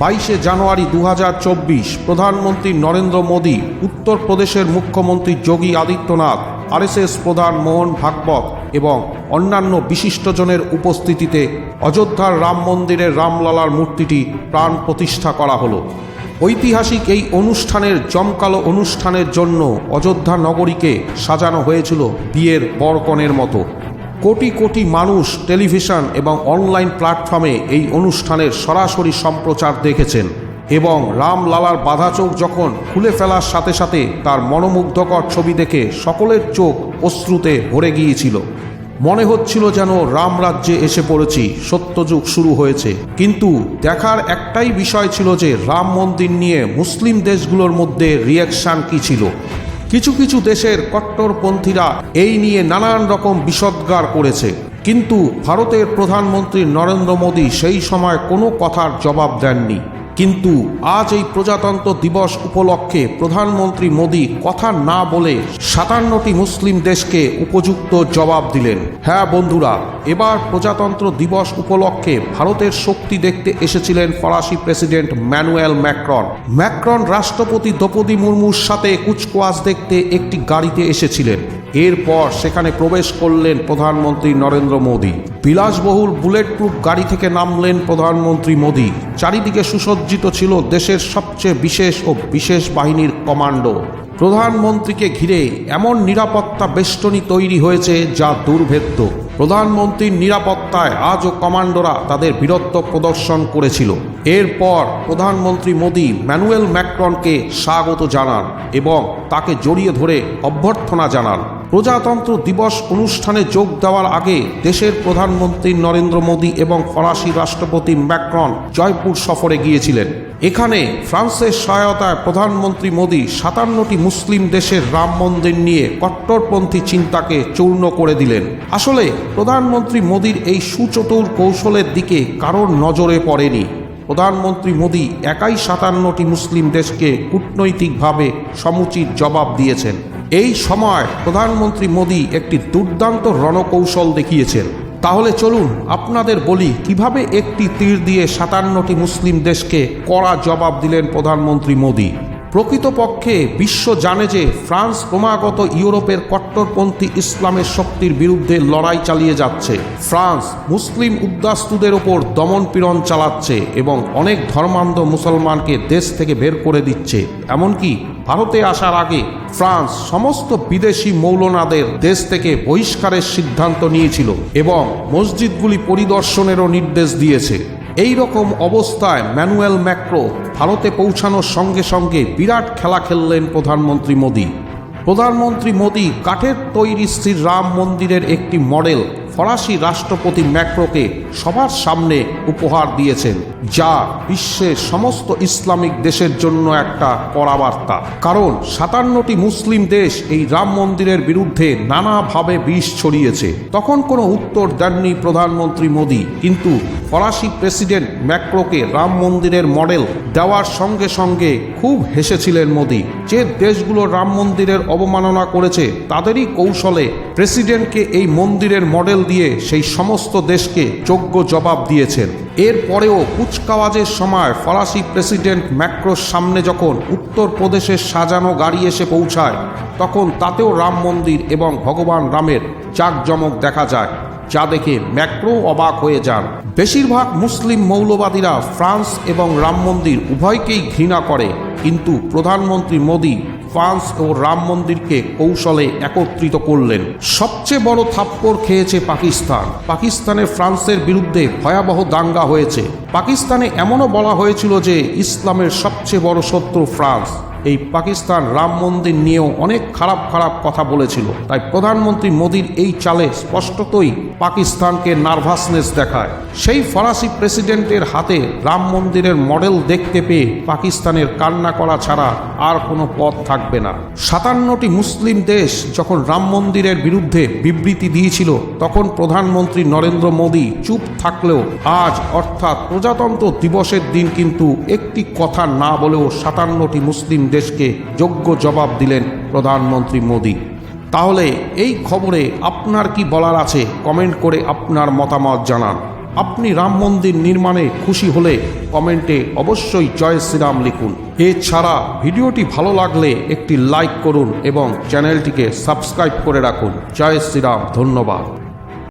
বাইশে জানুয়ারি দু হাজার চব্বিশ প্রধানমন্ত্রী নরেন্দ্র মোদী, উত্তরপ্রদেশের মুখ্যমন্ত্রী যোগী আদিত্যনাথ, আরএসএস প্রধান মোহন ভাগবত এবং অন্যান্য বিশিষ্টজনের উপস্থিতিতে অযোধ্যার রাম মন্দিরের রামলালার মূর্তিটি প্রাণ প্রতিষ্ঠা করা হলো। ঐতিহাসিক এই অনুষ্ঠানের জমকালো অনুষ্ঠানের জন্য অযোধ্যা নগরীকে সাজানো হয়েছিল বিয়ের বরকনের মতো। কোটি কোটি মানুষ টেলিভিশন এবং অনলাইন প্ল্যাটফর্মে এই অনুষ্ঠানের সরাসরি সম্প্রচার দেখেছেন এবং রামলালার বাধা চোখ যখন খুলে ফেলার সাথে সাথে তার মনোমুগ্ধকর ছবি দেখে সকলের চোখ অশ্রুতে ভরে গিয়েছিল। মনে হচ্ছিল যেন রামরাজ্যে এসে পড়েছি, সত্যযুগ শুরু হয়েছে। কিন্তু দেখার একটাই বিষয় ছিল যে রাম মন্দির নিয়ে মুসলিম দেশগুলোর মধ্যে রিয়াকশান কি ছিল। কিছু কিছু দেশের কট্টরপন্থীরা এই নিয়ে নানান রকম বিষদগার করেছে। কিন্তু ভারতের প্রধানমন্ত্রী নরেন্দ্র মোদী সেই সময় কোনো কথার জবাব দেননি। কিন্তু আজ এই প্রজাতন্ত্র দিবস উপলক্ষে প্রধানমন্ত্রী মোদী কথা না বলে সাতান্নটি মুসলিম দেশকে উপযুক্ত জবাব দিলেন। হ্যাঁ বন্ধুরা, এবার প্রজাতন্ত্র দিবস উপলক্ষে ভারতের শক্তি দেখতে এসেছিলেন ফরাসি প্রেসিডেন্ট ম্যানুয়েল ম্যাক্রন। ম্যাক্রন রাষ্ট্রপতি দ্রৌপদী মুর্মুর সাথে কুচকাওয়াজ দেখতে একটি গাড়িতে এসেছিলেন। এরপর সেখানে প্রবেশ করলেন প্রধানমন্ত্রী নরেন্দ্র মোদী। বিলাসবহুল বুলেট প্রুফ গাড়ি থেকে নামলেন প্রধানমন্ত্রী মোদী। চারিদিকে সুসজ্জিত ছিল দেশের সবচেয়ে বিশেষ ও বিশেষ বাহিনীর কমান্ডো। প্রধানমন্ত্রীকে ঘিরে এমন নিরাপত্তা বেষ্টনী তৈরি হয়েছে যা দুর্ভেদ্য। প্রধানমন্ত্রীর নিরাপত্তায় আজও কমান্ডোরা তাদের বীরত্ব প্রদর্শন করেছিল। এরপর প্রধানমন্ত্রী মোদী ম্যানুয়েল ম্যাক্রনকে স্বাগত জানান এবং তাকে জড়িয়ে ধরে অভ্যর্থনা জানান। প্রজাতন্ত্র দিবস অনুষ্ঠানে যোগ দেওয়ার আগে দেশের প্রধানমন্ত্রী নরেন্দ্র মোদী এবং ফরাসি রাষ্ট্রপতি ম্যাক্রন জয়পুর সফরে গিয়েছিলেন। এখানে ফ্রান্সের সহায়তায় প্রধানমন্ত্রী মোদী সাতান্নটি মুসলিম দেশের রাম মন্দির নিয়ে কট্টরপন্থী চিন্তাকে চূর্ণ করে দিলেন। আসলে প্রধানমন্ত্রী মোদীর এই সুচতুর কৌশলের দিকে কারোর নজরে পড়েনি। প্রধানমন্ত্রী মোদী একাই সাতান্নটি মুসলিম দেশকে কূটনৈতিকভাবে সমুচিত জবাব দিয়েছেন। এই সময় প্রধানমন্ত্রী মোদী একটি দুর্দান্ত রণকৌশল দেখিয়েছেন। তাহলে চলুন আপনাদের বলি, কীভাবে একটি তীর দিয়ে সাতান্নটি মুসলিম দেশকে কড়া জবাব দিলেন প্রধানমন্ত্রী মোদী? প্রকৃতপক্ষে বিশ্ব জানে যে ফ্রান্স ক্রমাগত ইউরোপের কট্টরপন্থী ইসলামের শক্তির বিরুদ্ধে লড়াই চালিয়ে যাচ্ছে। ফ্রান্স মুসলিম উদ্বাস্তুদের ওপর দমন পীড়ন চালাচ্ছে এবং অনেক ধর্মান্ধ মুসলমানকে দেশ থেকে বের করে দিচ্ছে। এমনকি ভারতে আসার আগে ফ্রান্স সমস্ত বিদেশি মৌলনাদের দেশ থেকে বহিষ্কারের সিদ্ধান্ত নিয়েছিল এবং মসজিদগুলি পরিদর্শনেরও নির্দেশ দিয়েছে। এই রকম অবস্থায় ম্যানুয়েল ম্যাক্রো ভারতে পৌঁছানোর সঙ্গে সঙ্গে বিরাট খেলা খেললেন প্রধানমন্ত্রী মোদী। প্রধানমন্ত্রী মোদী কাঠের তৈরি শ্রী রাম মন্দিরের একটি মডেল ফরাসি রাষ্ট্রপতি ম্যাক্রোকে সবার সামনে উপহার দিয়েছেন, যা বিশ্বের সমস্ত ইসলামিক দেশের জন্য একটা কড়াবার্তা। কারণ সাতান্নটি মুসলিম দেশ এই রাম মন্দিরের বিরুদ্ধে নানাভাবে বিষ ছড়িয়েছে। তখন কোনো উত্তর দেননি প্রধানমন্ত্রী মোদী, কিন্তু ফরাসি প্রেসিডেন্ট ম্যাক্রোকে রাম মন্দিরের মডেল দেওয়ার সঙ্গে সঙ্গে খুব হেসেছিলেন মোদী। যে দেশগুলো রাম মন্দিরের অবমাননা করেছে, তাদেরই কৌশলে প্রেসিডেন্টকে এই মন্দিরের মডেল দিয়ে সেই সমস্ত দেশকে যোগ্য জবাব দিয়েছেন। এরপরেও কুচকাওয়াজের সময় ফরাসি প্রেসিডেন্ট ম্যাক্রোর সামনে যখন উত্তরপ্রদেশের সাজানো গাড়ি এসে পৌঁছায়, তখন তাতেও রাম মন্দির এবং ভগবান রামের জাঁকজমক দেখা যায়। যা দেখে ম্যাক্রো অবাক হয়ে যান। বেশিরভাগ মুসলিম মৌলবাদীরা ফ্রান্স এবং রাম মন্দির উভয়কেই ঘৃণা করে, কিন্তু প্রধানমন্ত্রী মোদী ফ্রান্স ও রাম মন্দিরকে কৌশলে একত্রিত করলেন। সবচেয়ে বড় থাপ্পড় খেয়েছে পাকিস্তান। পাকিস্তানে ফ্রান্সের বিরুদ্ধে ভয়াবহ দাঙ্গা হয়েছে। পাকিস্তানে এমনও বলা হয়েছিল যে ইসলামের সবচেয়ে বড় শত্রু ফ্রান্স। এই পাকিস্তান রাম মন্দির নিয়েও অনেক খারাপ খারাপ কথা বলেছিল। তাই প্রধানমন্ত্রী মোদীর এই চালে স্পষ্টতই পাকিস্তানকে নার্ভাসনেস দেখায়। সেই ফরাসি প্রেসিডেন্টের হাতে রাম মন্দিরের মডেল দেখতে পেয়ে পাকিস্তানের কান্না করা ছাড়া আর কোনো পথ থাকবে না। সাতান্নটি মুসলিম দেশ যখন রাম মন্দিরের বিরুদ্ধে বিবৃতি দিয়েছিল, তখন প্রধানমন্ত্রী নরেন্দ্র মোদী চুপ থাকলেও আজ অর্থাৎ প্রজাতন্ত্র দিবসের দিন কিন্তু একটি কথা না বলেও সাতান্নটি মুসলিম দেশকে যোগ্য জবাব দিলেন প্রধানমন্ত্রী মোদী। তাহলে এই খবরে আপনার কি বলার আছে? কমেন্ট করে আপনার মতামত জানান। আপনি রাম মন্দির নির্মাণে খুশি হলে কমেন্টে অবশ্যই জয় শ্রীরাম লিখুন। এছাড়া ভিডিওটি ভালো লাগলে একটি লাইক করুন এবং চ্যানেলটিকে সাবস্ক্রাইব করে রাখুন। জয় শ্রীরাম, ধন্যবাদ।